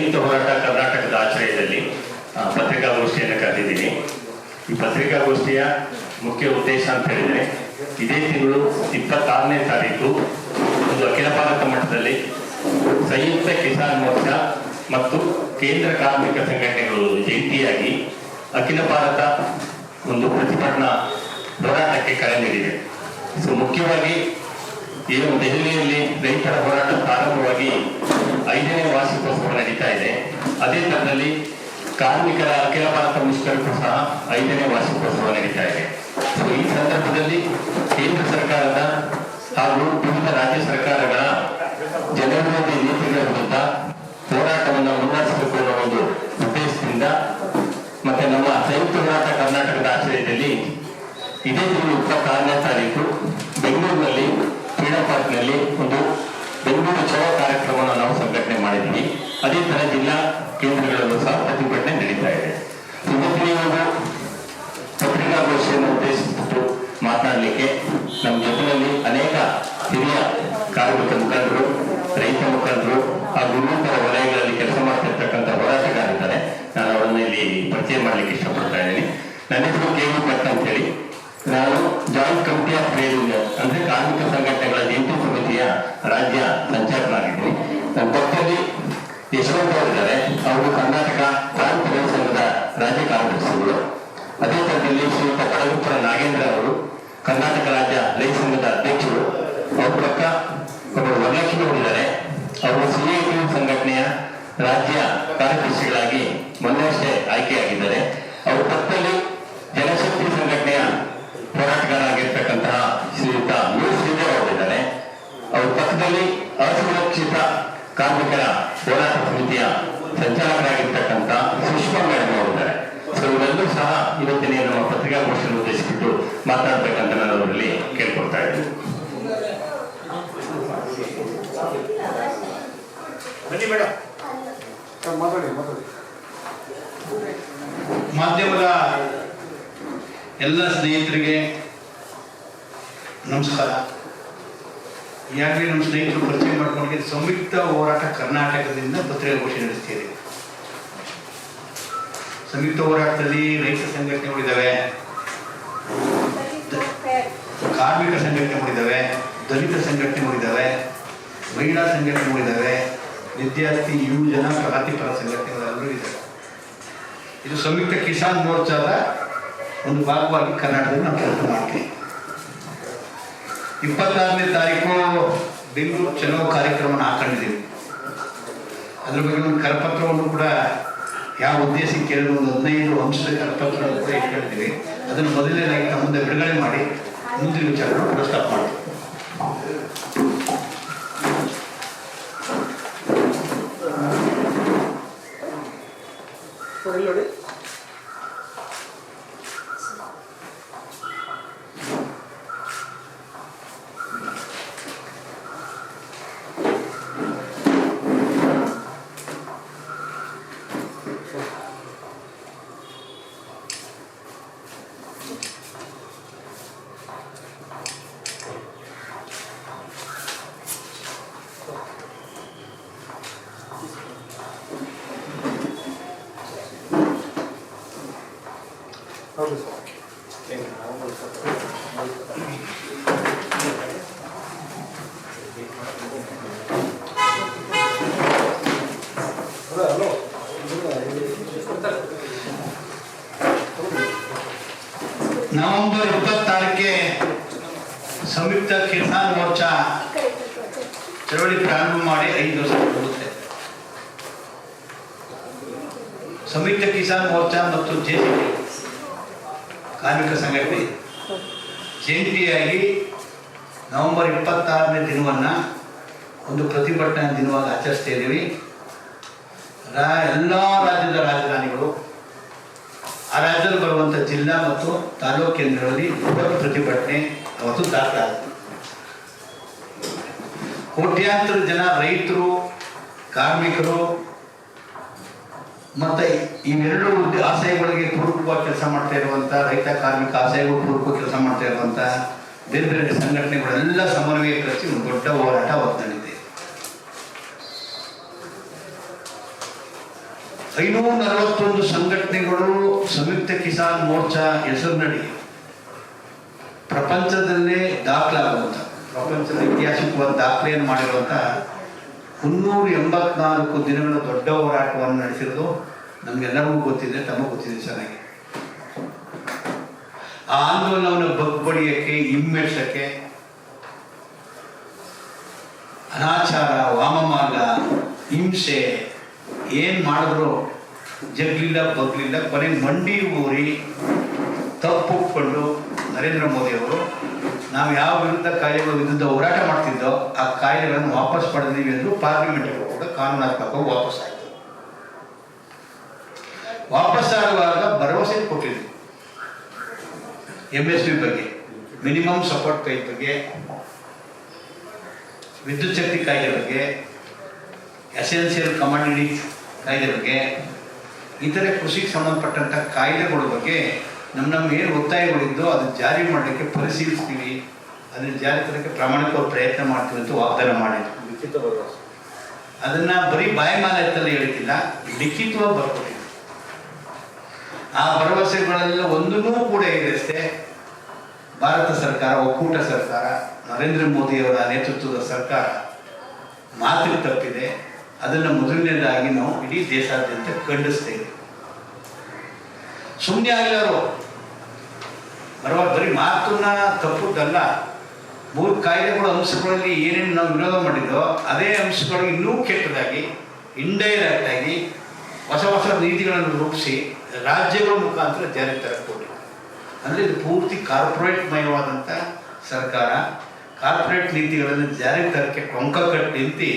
ಸಂಯುಕ್ತ ಹೋರಾಟ ಕರ್ನಾಟಕದ ಆಶ್ರಯದಲ್ಲಿ ಪತ್ರಿಕಾಗೋಷ್ಠಿಯನ್ನು ಕರೆದಿದ್ದೀನಿ. ಈ ಪತ್ರಿಕಾಗೋಷ್ಠಿಯ ಮುಖ್ಯ ಉದ್ದೇಶ ಅಂತ ಹೇಳಿದ್ರೆ, ಇದೇ ತಿಂಗಳು ಇಪ್ಪತ್ತಾರನೇ ತಾರೀಕು ಒಂದು ಅಖಿಲ ಭಾರತ ಮಟ್ಟದಲ್ಲಿ ಸಂಯುಕ್ತ ಕಿಸಾನ್ ಮೋರ್ಚಾ ಮತ್ತು ಕೇಂದ್ರ ಕಾರ್ಮಿಕ ಸಂಘಟನೆಗಳು ಜಂಟಿಯಾಗಿ ಅಖಿಲ ಭಾರತ ಒಂದು ಪ್ರತಿಭಟನಾ ಹೋರಾಟಕ್ಕೆ ಕರೆ ನೀಡಿದೆ. ಸೊ ಮುಖ್ಯವಾಗಿ ಏನು ದೆಹಲಿಯಲ್ಲಿ ರೈತರ ಹೋರಾಟ ಪ್ರಾರಂಭವಾಗಿ ಐದನೇ ವಾರ್ಷಿಕೋತ್ಸವ ನಡೀತಾ ಇದೆ. ಅದೇ ಥರದಲ್ಲಿ ಕಾರ್ಮಿಕರ ಅಖಿಲ ಭಾರತ ಮುಷ್ಕರಕ್ಕೂ ಸಹ ಐದನೇ ವಾರ್ಷಿಕೋತ್ಸವ ನಡೀತಾ ಇದೆ. ಸೊ ಈ ಸಂದರ್ಭದಲ್ಲಿ ಕೇಂದ್ರ ಸರ್ಕಾರದ ಹಾಗೂ ವಿವಿಧ ರಾಜ್ಯ ಸರ್ಕಾರಗಳ ಜನವಿರೋಧಿ ನೀತಿಗಳ ವಿರುದ್ಧ ಹೋರಾಟವನ್ನು ಮುನ್ನಡೆಸಬೇಕು ಒಂದು ಉದ್ದೇಶದಿಂದ ಮತ್ತೆ ನಮ್ಮ ಸಂಯುಕ್ತ ಹೋರಾಟ ಕರ್ನಾಟಕದ ಆಶ್ರಯದಲ್ಲಿ ಇದೇ ತಿಂಗಳು ಇಪ್ಪತ್ತಾರನೇ ತಾರೀಕು ಫ್ರೀಡಂ ಒಂದು ಬೆಂಗಳೂರು ಚಲೋ ಕಾರ್ಯಕ್ರಮವನ್ನು ನಾವು ಸಂಘಟನೆ ಮಾಡಿದ್ವಿ ಅದೇ ತರ ಜಿಲ್ಲಾ ಕೇಂದ್ರಗಳಲ್ಲೂ ಸಹ ಪ್ರತಿಭಟನೆ ನಡೀತಾ ಇದೆ. ಒಂದು ಪತ್ರಿಕಾಗೋಷ್ಠಿಯನ್ನು ಉದ್ದೇಶಿಸಿಬಿಟ್ಟು ಮಾತನಾಡಲಿಕ್ಕೆ ನಮ್ಮ ಜೊತೆಯಲ್ಲಿ ಅನೇಕ ಹಿರಿಯ ಕಾರ್ಮಿಕ ಮುಖಂಡರು, ರೈತ ಮುಖಂಡರು ಹಾಗೂ ಇನ್ನಿತರ ವಲಯಗಳಲ್ಲಿ ಕೆಲಸ ಮಾಡ್ತಿರ್ತಕ್ಕಂಥ ಹೋರಾಟಗಾರಿದ್ದಾರೆ ನಾನು ಅವರನ್ನ ಇಲ್ಲಿ ಪರಿಚಯ ಮಾಡಲಿಕ್ಕೆ ಇಷ್ಟಪಡ್ತಾ ಇದ್ದೀನಿ. ನನ್ನ ಹೆಸರು ಕರ್ನಾಟಕ ರಾಜ್ಯ ರೈತ ಸಂಘದ ಅಧ್ಯಕ್ಷರು, ಅವ್ರ ಪಕ್ಕ ಒಬ್ಬರು ವರಲಕ್ಷ್ಮಿ ಹೊಂದಿದ್ದಾರೆ ಅವರು ಸಿಎಟಿ ಸಂಘಟನೆಯ ರಾಜ್ಯ ಕಾರ್ಯದರ್ಶಿಗಳಾಗಿ ಮೊನ್ನೆಯಷ್ಟೇ ಆಯ್ಕೆಯಾಗಿದ್ದಾರೆ. ಅವ್ರ ಪಕ್ಕದಲ್ಲಿ ಜನಶಕ್ತಿ ಸಂಘಟನೆಯ ಹೋರಾಟಗಾರರಾಗಿರ್ತಕ್ಕಂತಹ ಶ್ರೀಯುತ ಯು ಶ್ರೀದೇವ್ ಅವರಿದ್ದಾರೆ. ಅವ್ರ ಪಕ್ಕದಲ್ಲಿ ಅಸುರಕ್ಷಿತ ಕಾರ್ಮಿಕರ ಹೋರಾಟ ಸಮಿತಿಯ ಸಂಚಾಲಕರಾಗಿರ್ತಕ್ಕಂಥ ಸುಷ್ಮಾ ಮೇಡಮ್ ಸೊ ಸಹ ಇವತ್ತಿನ ನಮ್ಮ ಪತ್ರಿಕಾಗೋಷ್ಠಿಯನ್ನು ಉದ್ದೇಶಿಸಿಬಿಟ್ಟು ಮಾತಾಡ್ತಕ್ಕಂಥ ನಾನು ಅವರಲ್ಲಿ ಕೇಳ್ಕೊಳ್ತಾ ಇದ್ದೀನಿ ಬನ್ನಿ ಮೇಡಮ್ ಮಾತಾಡಿ ಮಾತಾಡಿ. ಮಾಧ್ಯಮದ ಎಲ್ಲ ಸ್ನೇಹಿತರಿಗೆ ನಮಸ್ಕಾರ. ಯಾಕೆ ನಮ್ಮ ಸ್ನೇಹಿತರು ಪರಿಚಯ ಮಾಡ್ಕೊಂಡಿದ್ದು ಸಂಯುಕ್ತ ಹೋರಾಟ ಕರ್ನಾಟಕದಿಂದ ಪತ್ರಿಕಾಗೋಷ್ಠಿ ನಡೆಸ್ತೀರಿ ಸಂಯುಕ್ತ ಹೋರಾಟದಲ್ಲಿ ರೈತ ಸಂಘಟನೆಗಳಿದ್ದಾವೆ ಕಾರ್ಮಿಕ ಸಂಘಟನೆಗಳಿದ್ದಾವೆ ದಲಿತ ಸಂಘಟನೆಗಳಿದ್ದಾವೆ ಮಹಿಳಾ ಸಂಘಟನೆಗಳಿದ್ದಾವೆ ವಿದ್ಯಾರ್ಥಿ, ಯುವಜನ, ಪ್ರಗತಿಪರ ಸಂಘಟನೆಗಳೆಲ್ಲರೂ ಇದ್ದಾವೆ ಇದು ಸಂಯುಕ್ತ ಕಿಸಾನ್ ಮೋರ್ಚಾದ ಒಂದು ಭಾಗವಾಗಿ ಕರ್ನಾಟಕದಲ್ಲಿ ನಾವು ಕೆಲಸ ಮಾಡ್ತೀವಿ. ಇಪ್ಪತ್ತಾರನೇ ತಾರೀಕು ಬೆಂಗಳೂರು ಚಲೋ ಕಾರ್ಯಕ್ರಮನ ಹಾಕೊಂಡಿದ್ದೀವಿ ಅದ್ರ ಬಗ್ಗೆ ಒಂದು ಕರಪತ್ರವನ್ನು ಕೂಡ ಯಾವ ಉದ್ದೇಶಕ್ಕೆ ಒಂದು ಹದಿನೈದು ಅಂಶ ಕರಪತ್ರವನ್ನು ಕೂಡ ಇಟ್ಕೊಳ್ತೀವಿ ಅದನ್ನು ಮೊದಲನೇದಾಗಿ ನಮ್ಮ ಮುಂದೆ ಬಿಡುಗಡೆ ಮಾಡಿ, ಮುಂದಿನ ವಿಚಾರಗಳು ಪ್ರಸ್ತಾಪ ಮಾಡಿ ಸರಿ ಇಲ್ಲಿ ನವೆಂಬರ್ ಇಪ್ಪತ್ತಾರಕ್ಕೆ ಸಂಯುಕ್ತ ಕಿಸಾನ್ ಮೋರ್ಚಾ ಚಳವಳಿ ಪ್ರಾರಂಭ ಮಾಡಿ ಐದು ವರ್ಷ ಹೋಗುತ್ತೆ ಸಂಯುಕ್ತ ಕಿಸಾನ್ ಮೋರ್ಚಾ ಮತ್ತು ಜೆಸಿಪಿ ಕಾರ್ಮಿಕ ಸಂಘಟನೆ. ಜಂಟಿಯಾಗಿ ನವೆಂಬರ್ ಇಪ್ಪತ್ತಾರನೇ ದಿನವನ್ನು ಒಂದು ಪ್ರತಿಭಟನೆ ದಿನವಾಗಿ ಆಚರಿಸ್ತಾ ಇದ್ದೀವಿ. ರಾ, ಎಲ್ಲ ರಾಜ್ಯದ ರಾಜಧಾನಿಗಳು, ಆ ರಾಜ್ಯದಲ್ಲಿ ಬರುವಂಥ ಜಿಲ್ಲಾ ಮತ್ತು ತಾಲೂಕು ಕೇಂದ್ರಗಳಲ್ಲಿ ಬೃಹತ್ ಪ್ರತಿಭಟನೆ ಅವತ್ತು ದಾಖಲಾಗುತ್ತೆ. ಕೋಟ್ಯಾಂತರ ಜನ ರೈತರು, ಕಾರ್ಮಿಕರು ಮತ್ತೆ ಇವೆರಡು ಆಶಯಗಳಿಗೆ ಪೂರಕವಾಗಿ ಕೆಲಸ ಮಾಡ್ತಾ ಇರುವಂತ ರೈತ ಕಾರ್ಮಿಕ ಆಶಯಗಳು ಪೂರಕವಾಗಿ ಕೆಲಸ ಮಾಡ್ತಾ ಇರುವಂತ ಬೇರೆ ಬೇರೆ ಸಂಘಟನೆಗಳೆಲ್ಲ ಸಮನ್ವಯಕರಿಸಿ ಒಂದು ದೊಡ್ಡ ಹೋರಾಟ ನಡೀತೆ. ಐನೂರ ನಲವತ್ತೊಂದು ಸಂಘಟನೆಗಳು ಸಂಯುಕ್ತ ಕಿಸಾನ್ ಮೋರ್ಚಾ ಹೆಸರಿನಡಿ ಪ್ರಪಂಚದಲ್ಲೇ ದಾಖಲಾಗುವಂತ ಪ್ರಪಂಚದ ಇತಿಹಾಸಿಕವಾದ ದಾಖಲೆಯನ್ನು ಮಾಡಿರುವಂಥ ಮುನ್ನೂರ ಎಂಬತ್ನಾಲ್ಕು ದಿನಗಳ ದೊಡ್ಡ ಹೋರಾಟವನ್ನು ನಡೆಸಿರೋದು ನಮಗೆಲ್ಲರಿಗೂ ಗೊತ್ತಿದೆ, ತಮಗೆ ಗೊತ್ತಿದೆ ಚೆನ್ನಾಗಿ. ಆ ಆಂದೋಲನವನ್ನು ಬಗ್ಬಡಿಯಕ್ಕೆ ಹಿಮ್ಮೆಡ್ಸಕ್ಕೆ ಅನಾಚಾರ, ವಾಮಮಾರ್ಗ, ಹಿಂಸೆ ಏನು ಮಾಡಿದ್ರು? ಜಗ್ಲಿಲ್ಲ, ಬಗ್ಲಿಲ್ಲ, ಕೊನೆ ಮಂಡಿ ಊರಿ ತಪ್ಪುಕೊಂಡು ನರೇಂದ್ರ ಮೋದಿ ಅವರು ನಾವು ಯಾವ ವಿರುದ್ಧ ಕಾಯಿಲೆಗಳ ವಿರುದ್ಧ ಹೋರಾಟ ಮಾಡ್ತಿದ್ದೋ ಆ ಕಾಯಿಲೆಗಳನ್ನು ವಾಪಸ್ ಪಡೆದೀವಿ ಎಂದು ಪಾರ್ಲಿಮೆಂಟ್ ಕೂಡ ಕಾನೂನಾತ್ಮಕವಾಗಿ ವಾಪಸ್ ಆಯಿತು. ವಾಪಸ್ ಆಗುವಾಗ ಭರವಸೆ ಕೊಟ್ಟಿದ್ವಿ. ಎಂ ಎಸ್ ಪಿ ಬಗ್ಗೆ ಮಿನಿಮಮ್ ಸಪೋರ್ಟ್ ಪೈ ಬಗ್ಗೆ, ವಿದ್ಯುತ್ ಶಕ್ತಿ ಕಾಯ್ದೆ ಬಗ್ಗೆ ಎಸೆನ್ಷಿಯಲ್ ಕಮಾಂಡಿಟಿ ಕಾಯ್ದೆ ಬಗ್ಗೆ, ಇತರೆ ಕೃಷಿಗೆ ಸಂಬಂಧಪಟ್ಟಂಥ ಕಾಯ್ದೆಗಳ ಬಗ್ಗೆ ನಮ್ಮ ನಮ್ಮ ಏನು ಒತ್ತಾಯಗಳಿದ್ದೋ ಅದನ್ನು ಜಾರಿ ಮಾಡಲಿಕ್ಕೆ ಪರಿಶೀಲಿಸ್ತೀವಿ. ಅದನ್ನು ಜಾರಿ ತರಕ್ಕೆ ಪ್ರಾಮಾಣಿಕವಾಗಿ ಪ್ರಯತ್ನ ಮಾಡ್ತೀವಿ ಅಂತ ವಾಗ್ದಾನ ಮಾಡಿ ಲಿಖಿತ ಭರವಸೆ. ಅದನ್ನ ಬರೀ ಬಾಯಿ ಅಂತಲೇ ಹೇಳ್ತಿಲ್ಲ ಲಿಖಿತವಾಗಿ ಬರ್ಕೊಟ್ಟಿದ್ವಿ ಆ ಭರವಸೆಗಳೆಲ್ಲ ಒಂದೂ ಕೂಡ ಈಡೇರಿಸದೆ ಭಾರತ ಸರ್ಕಾರ ಒಕ್ಕೂಟ ಸರ್ಕಾರ ನರೇಂದ್ರ ಮೋದಿಯವರ ನೇತೃತ್ವದ ಸರ್ಕಾರ ಮಾತಿಗೆ ತಪ್ಪಿದೆ. ಅದನ್ನು ಮೊದಲನೇದಾಗಿ ನಾವು ಇಡೀ ದೇಶಾದ್ಯಂತ ಖಂಡಿಸ್ತೇವೆ ಸುಮ್ಮನೆ ಆಗಿಲ್ಲರು ಬರುವ ಬರೀ ಮಾತನ್ನ ತಪ್ಪುದಲ್ಲ ಮೂರು ಕಾಯ್ದೆಗಳ ಅಂಶಗಳಲ್ಲಿ ಏನೇನು ನಾವು ವಿರೋಧ ಮಾಡಿದ್ದೋ ಅದೇ ಅಂಶಗಳು ಇನ್ನೂ ಕೆಟ್ಟದಾಗಿ ಇಂಡೈರೆಕ್ಟ್ ಆಗಿ ಹೊಸ ಹೊಸ ನೀತಿಗಳನ್ನು ರೂಪಿಸಿ ರಾಜ್ಯಗಳ ಮುಖಾಂತರ ಜಾರಿ ತರಬಹುದು ಅಂದರೆ ಇದು ಪೂರ್ತಿ ಕಾರ್ಪೊರೇಟ್ ಮಯವಾದಂಥ ಸರ್ಕಾರ ಕಾರ್ಪೊರೇಟ್ ನೀತಿಗಳನ್ನು ಜಾರಿ ತರಕ್ಕೆ ಕೊಂಕ ಕಟ್ಟಿ ನಿಂತು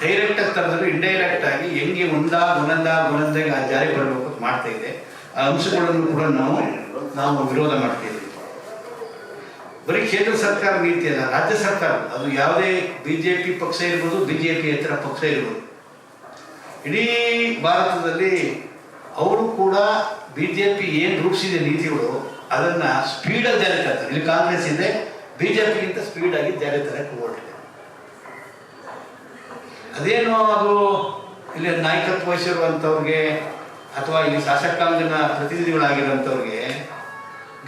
ಡೈರೆಕ್ಟಾಗಿ ತರದ್ರು ಇಂಡೈರೆಕ್ಟ್ ಆಗಿ ಹೆಂಗೆ ಒಂದಾಗ ಒಂದೊಂದಾಗ ಒಂದೊಂದಾಗಿ ಜಾರಿ ಬರಬೇಕು ಮಾಡ್ತಾ ಇದೆ. ಆ ಅಂಶಗಳನ್ನು ಕೂಡ ನಾವು ನಾವು ವಿರೋಧ ಮಾಡ್ತೀವಿ. ಬರೀ ಕೇಂದ್ರ ಸರ್ಕಾರ ನೀತಿ ಅಲ್ಲ, ರಾಜ್ಯ ಸರ್ಕಾರ, ಅದು ಯಾವುದೇ ಬಿ ಜೆ ಪಿ ಪಕ್ಷ ಇರ್ಬೋದು ಬಿ ಜೆ ಪಿ ಇತರ ಪಕ್ಷ ಇರ್ಬೋದು. ಇಡೀ ಭಾರತದಲ್ಲಿ ಅವರು ಕೂಡ ಬಿ ಜೆ ಪಿ ಏನು ರೂಪಿಸಿದೆ ನೀತಿಗಳು, ಅದನ್ನು ಸ್ಪೀಡಲ್ಲಿ ಜಾರಿ ತರ್ತಾರೆ. ಇಲ್ಲಿ ಕಾಂಗ್ರೆಸ್ ಇದೆ ಬಿ ಜೆ ಪಿಗಿಂತ ಸ್ಪೀಡಾಗಿ ಜಾರಿ ತರಕ್ಕೆ ಹೊರಟಿದೆ ಅದೇನು ಅದು, ಇಲ್ಲಿ ನಾಯಕತ್ವ ವಹಿಸಿರುವಂಥವ್ರಿಗೆ ಅಥವಾ ಇಲ್ಲಿ ಶಾಸಕಾಂಗನ ಪ್ರತಿನಿಧಿಗಳಾಗಿರುವಂಥವ್ರಿಗೆ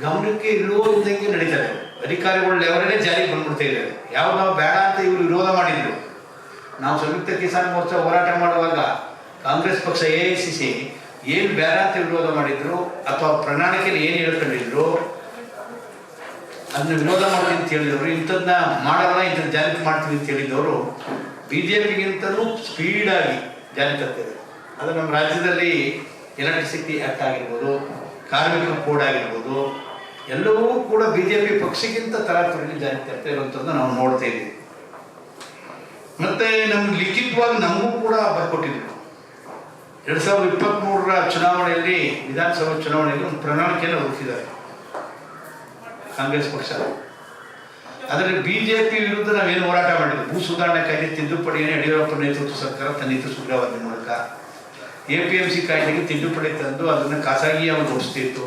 ಗಮನಕ್ಕೆ ಇಲ್ಲವೋ ಇದ್ದಂಗೆ ನಡೀತಾರೆ ಅಧಿಕಾರಿಗಳ ಲೆವೆಲೇ ಜಾರಿಗೆ ಬಂದ್ಬಿಡ್ತಾ ಇದ್ದಾರೆ. ಯಾವ ನಾವು ಬೇಡ ಅಂತ ಇವರು ವಿರೋಧ ಮಾಡಿದ್ರು. ನಾವು ಸಂಯುಕ್ತ ಕಿಸಾನ್ ಮೋರ್ಚಾ ಹೋರಾಟ ಮಾಡುವಾಗ ಕಾಂಗ್ರೆಸ್ ಪಕ್ಷ, ಎ ಐ ಸಿ ಸಿ ಏನು ಬೇಡ ಅಂತ ವಿರೋಧ ಮಾಡಿದ್ರು ಅಥವಾ ಪ್ರಣಾಳಿಕೆಯಲ್ಲಿ ಏನು ಹೇಳ್ಕೊಂಡಿದ್ರು ಅದನ್ನ ವಿರೋಧ ಮಾಡಿ ಅಂತ ಹೇಳಿದವರು ಇಂಥದ್ದನ್ನ ಮಾಡಲ್ಲ ಇಂಥದ್ದು ಜಾರಿ ಮಾಡ್ತೀವಿ ಅಂತ ಹೇಳಿದವರು, ಬಿ ಜೆ ಪಿಗಿಂತಲೂ ಸ್ಪೀಡಾಗಿ ಜಾರಿ ತರ್ತಾರೆ ಅದು ನಮ್ಮ ರಾಜ್ಯದಲ್ಲಿ ಎಲೆಕ್ಟ್ರಿಸಿಟಿ ಆಕ್ಟ್ ಆಗಿರ್ಬೋದು, ಕಾರ್ಮಿಕ ಕೋಡ್ ಆಗಿರ್ಬೋದು, ಎಲ್ಲವೂ ಕೂಡ ಬಿ ಜೆ ಪಿ ಪಕ್ಷಕ್ಕಿಂತ ತರಾತುರಿಯಲ್ಲಿ ಜಾರಿ ತರ್ತಾ ಇರುವಂಥದ್ದು ನಾವು ನೋಡ್ತಾ ಇದ್ದೀವಿ. ಮತ್ತೆ ನಮ್ಗೆ ಲಿಖಿತವಾಗಿ ನಮಗೂ ಕೂಡ ಬರ್ಕೊಟ್ಟಿದ್ರು ಎರಡ್ ಸಾವಿರದ ಇಪ್ಪತ್ತ್ ಮೂರರ ಚುನಾವಣೆಯಲ್ಲಿ, ವಿಧಾನಸಭಾ ಚುನಾವಣೆಯಲ್ಲಿ ಒಂದು ಪ್ರಣಾಳಿಕೆಯನ್ನು ರೂಪಿಸಿದ್ದಾರೆ ಕಾಂಗ್ರೆಸ್ ಪಕ್ಷ. ಅದರಲ್ಲಿ ಬಿಜೆಪಿ ವಿರುದ್ಧ ನಾವೇನು ಹೋರಾಟ ಮಾಡಿದ್ವಿ? ಭೂ ಸುಧಾರಣೆ ಕಾಯ್ದೆ ತಿದ್ದುಪಡಿಯನ್ನು ಯಡಿಯೂರಪ್ಪ ನೇತೃತ್ವ ಸರ್ಕಾರ ತನ್ನಿತು ಸುಗ್ರೀವಾಜ್ಞೆ ಮೂಲಕ ಎ ಪಿ ಎಂ ಸಿ ಕಾಯ್ದೆಗೆ ತಿದ್ದುಪಡಿ ತಂದು ಅದನ್ನು ಖಾಸಗಿಯಗೊಳಿಸ್ತಿತ್ತು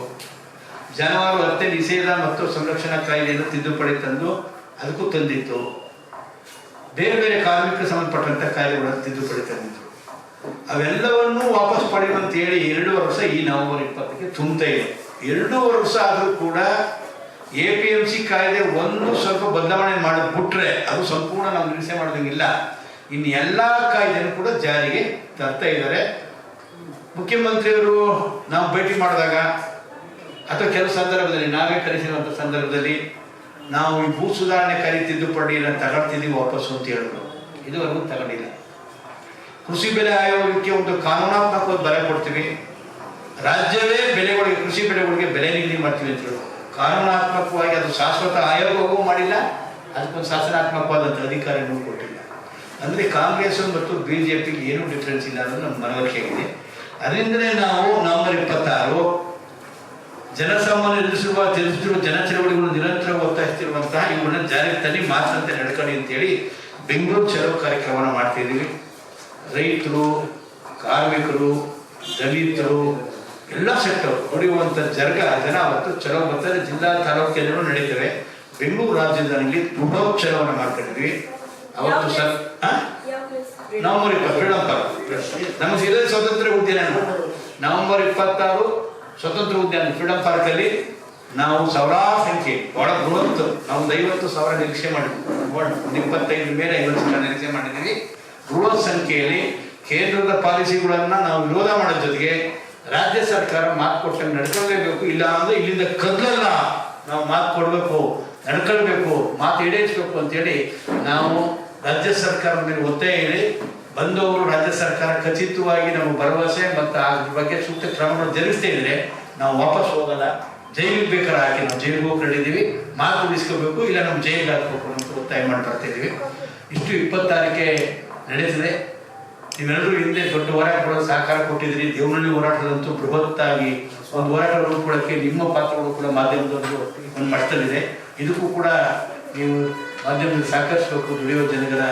ಜಾನುವಾರು ಹತ್ಯೆ ನಿಷೇಧ ಮತ್ತು ಸಂರಕ್ಷಣಾ ಕಾಯ್ದೆಯನ್ನು ತಿದ್ದುಪಡಿ ತಂದು ಅದಕ್ಕೂ ತಂದಿತ್ತು. ಬೇರೆ ಬೇರೆ ಕಾರ್ಮಿಕ ಸಂಬಂಧಪಟ್ಟಂಥ ಕಾಯ್ದೆಗಳನ್ನು ತಿದ್ದುಪಡಿ ತಂದಿತ್ತು ಅವೆಲ್ಲವನ್ನೂ ವಾಪಸ್ ಪಡೆಯುವಂತ ಹೇಳಿ ಎರಡೂವರೆ ವರ್ಷ ಈ ನವೆಂಬರ್ ಇಪ್ಪತ್ತಕ್ಕೆ ತುಂಬ್ತಾ ಇದೆ. ಎರಡು ವರ್ಷ ಆದರೂ ಕೂಡ ಎ ಪಿ ಎಂ ಸಿ ಕಾಯ್ದೆ ಒಂದು ಸ್ವಲ್ಪ ಬದಲಾವಣೆ ಮಾಡೋದು ಬಿಟ್ರೆ ಅದು ಸಂಪೂರ್ಣ ನಾವು ನಿರೀಕ್ಷೆ ಮಾಡೋದಂಗಿಲ್ಲ. ಇನ್ನು ಎಲ್ಲ ಕಾಯ್ದೆಯನ್ನು ಕೂಡ ಜಾರಿಗೆ ತರ್ತಾ ಇದ್ದಾರೆ. ಮುಖ್ಯಮಂತ್ರಿಯವರು ನಾವು ಭೇಟಿ ಮಾಡಿದಾಗ, ಅಥವಾ ಕೆಲವು ಸಂದರ್ಭದಲ್ಲಿ ನಾವೇ ಕರೆಸಿರುವಂಥ ಸಂದರ್ಭದಲ್ಲಿ ನಾವು ಈ ಭೂ ಸುಧಾರಣೆ ಕಾಯ್ದೆ ತಿದ್ದುಪಡಿ ತಗೊಳ್ತಿದ್ದೀವಿ ವಾಪಸ್ಸು ಅಂತ ಹೇಳಿದ್ರು. ಇದುವರೆಗೂ ತಗೊಂಡಿಲ್ಲ. ಕೃಷಿ ಬೆಲೆ ಆಯೋಗಕ್ಕೆ ಒಂದು ಕಾನೂನಾತ್ಮಕ ಬೆಲೆ ಕೊಡ್ತೀವಿ. ರಾಜ್ಯವೇ ಬೆಲೆಗಳಿಗೆ ಕೃಷಿ ಬೆಳೆಗಳಿಗೆ ಬೆಲೆ ನಿಗದಿ ಮಾಡ್ತೀವಿ ಅಂತ ಹೇಳಿ ಕಾನೂನಾತ್ಮಕವಾಗಿ ಅದು ಶಾಶ್ವತ ಆಯೋಗವೂ ಮಾಡಿಲ್ಲ, ಅದಕ್ಕೊಂದು ಶಾಸನಾತ್ಮಕವಾದಂಥ ಅಧಿಕಾರನೂ ಕೊಟ್ಟಿಲ್ಲ. ಅಂದರೆ ಕಾಂಗ್ರೆಸ್ ಮತ್ತು ಬಿ ಜೆ ಪಿಗೆ ಏನೂ ಡಿಫ್ರೆನ್ಸ್ ಇಲ್ಲ ಅನ್ನೋದು ನಮ್ಮ ಮನವರಿಕೆ ಆಗಿದೆ ಅದರಿಂದಲೇ ನಾವು ನವೆಂಬರ್ ಇಪ್ಪತ್ತಾರು ಜನಸಾಮಾನ್ಯ ಎದುರಿಸುವ ಎದುರಿಸುತ್ತಿರುವ ಜನ ಚಳವಳಿಗಳು ನಿರಂತರ ಒತ್ತಾಯಿಸುತ್ತಿರುವಂತಹ ಇವುಗಳನ್ನ ಜಾರಿಗೆ ತನ್ನಿ ಮಾತಂತೆ ನಡ್ಕೊಳ್ಳಿ ಅಂತೇಳಿ ಬೆಂಗಳೂರು ಚಲೋ ಕಾರ್ಯಕ್ರಮನ ಮಾಡ್ತಿದ್ದೀವಿ ರೈತರು ಕಾರ್ಮಿಕರು ದಲಿತರು ಎಲ್ಲ ಸೆಕ್ಟರ್ ದುಡಿಯುವಂಥ ಜರ್ಗ ಜನ ಅವತ್ತು ಚಲೋ ಬರ್ತಾರೆ. ಜಿಲ್ಲಾ ತಾಲೂಕು ಕೇಂದ್ರಗಳು ನಡೀತವೆ. ಬೆಂಗಳೂರು ರಾಜ್ಯದಲ್ಲಿ ಬೃಹತ್ ಚಲೋವನ್ನು ಮಾಡ್ಕೊಂಡಿದ್ವಿ ಅವತ್ತು ಸರ್? ನವೆಂಬರ್ ಇಪ್ಪತ್ತು ನಮ್ಮ ಜಿಲ್ಲೆ ಸ್ವತಂತ್ರ ಉದ್ಯಾನ ನವೆಂಬರ್ ಇಪ್ಪತ್ತಾರು ಸ್ವತಂತ್ರ ಉದ್ಯಾನ, ಫ್ರೀಡಂ ಪಾರ್ಕ್ ಅಲ್ಲಿ ನಾವು ಸಾವಿರಾರು ಸಂಖ್ಯೆ, ಬಹಳ ಬೃಹತ್, ನಾವು ಐವತ್ತು ಸಾವಿರ ನಿರೀಕ್ಷೆ ಮಾಡಿದ್ವಿ ಇಪ್ಪತ್ತೈದು ಮೇಲೆ ಐವತ್ತು ಸಾವಿರ ನಿರೀಕ್ಷೆ ಮಾಡಿದ್ದೀವಿ. ಬೃಹತ್ ಸಂಖ್ಯೆಯಲ್ಲಿ ಕೇಂದ್ರದ ಪಾಲಿಸಿಗಳನ್ನ ನಾವು ವಿರೋಧ ಮಾಡೋ ಜೊತೆಗೆ ರಾಜ್ಯ ಸರ್ಕಾರ ಮಾತು ಕೊಟ್ಟಂಗೆ ನಡ್ಕೊಳ್ಬೇಕು ಇಲ್ಲ ಅಂದ್ರೆ ಇಲ್ಲಿಂದ ಕದಲಲ್ಲ ನಾವು ಮಾತು ಕೊಡಬೇಕು, ನಡ್ಕೊಳ್ಬೇಕು, ಮಾತು ಈಡೇರಿಸಬೇಕು ಅಂತೇಳಿ ನಾವು ರಾಜ್ಯ ಸರ್ಕಾರದ ಮೇಲೆ ಒತ್ತಾಯ ಹೇಳಿ ಬಂದವರು ರಾಜ್ಯ ಸರ್ಕಾರ ಖಚಿತವಾಗಿ ನಮ್ಮ ಭರವಸೆ ಮತ್ತು ಅದ್ರ ಬಗ್ಗೆ ಸೂಕ್ತ ಕ್ರಮಗಳು ಜರುಗಿಸ್ತಾ ನಾವು ವಾಪಸ್ ಹೋಗಲ್ಲ. ಜೈಲಿಗೆ ಬೇಕಾದ್ರೆ ಹಾಕಿ ನಾವು ಜೈಲಿಗೆ ಹೋಗಿ ನಡೆದೀವಿ ಮಾತು ಉಳಿಸ್ಕೋಬೇಕು ಇಲ್ಲ ನಮ್ಮ ಜೈಲಿಗೆ ಹಾಕ್ಬೇಕು ಅಂತ ಒತ್ತಾಯ ಮಾಡಿ ಬರ್ತಾ ಇದೀವಿ ಇಷ್ಟು ಇಪ್ಪತ್ತಾರಕ್ಕೆ ನಡೀತದೆ ನೀವೆಲ್ಲರೂ ಹಿಂದೆ ದೊಡ್ಡ ಹೋರಾಟ ಕೂಡ ಸಹಕಾರ ಕೊಟ್ಟಿದ್ದೀರಿ. ದೇವನಹಳ್ಳಿ ಹೋರಾಟದಂತೂ ಬೃಹತ್ತಾಗಿ ಒಂದು ಹೋರಾಟ ರೂಪುಗೊಳ್ಳಕ್ಕೆ ನಿಮ್ಮ ಪಾತ್ರಗಳು ಕೂಡ ಮಾಧ್ಯಮದವರು ಒಂದು ಮಟ್ಟದಲ್ಲಿದೆ. ಇದಕ್ಕೂ ಕೂಡ ನೀವು ಮಾಧ್ಯಮದಲ್ಲಿ ಸಹಕರಿಸಬೇಕು. ದುಡಿಯೋ ಜನಗಳ